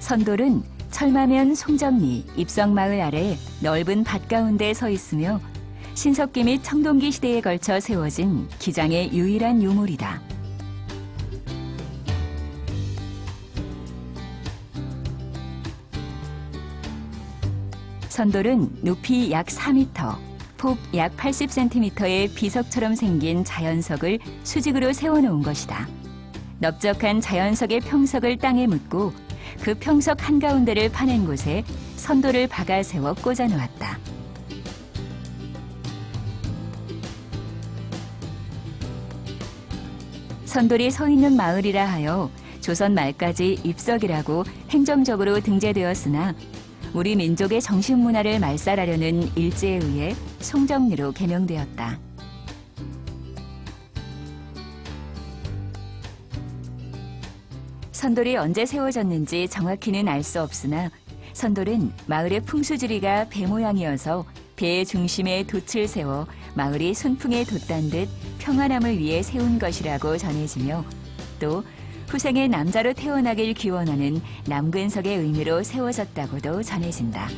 선돌은 철마면 송정리 입성마을 아래 넓은 밭 가운데 서 있으며 신석기 및 청동기 시대에 걸쳐 세워진 기장의 유일한 유물이다. 선돌은 높이 약 4m, 폭 약 80cm의 비석처럼 생긴 자연석을 수직으로 세워놓은 것이다. 넓적한 자연석의 평석을 땅에 묻고 그 평석 한가운데를 파낸 곳에 선돌을 박아 세워 꽂아 놓았다. 선돌이 서 있는 마을이라 하여 조선 말까지 입석이라고 행정적으로 등재되었으나 우리 민족의 정신문화를 말살하려는 일제에 의해 송정리로 개명되었다. 선돌이 언제 세워졌는지 정확히는 알 수 없으나 선돌은 마을의 풍수지리가 배 모양이어서 배의 중심에 돛을 세워 마을이 순풍에 돛단 듯 평안함을 위해 세운 것이라고 전해지며 또 후생의 남자로 태어나길 기원하는 남근석의 의미로 세워졌다고도 전해진다.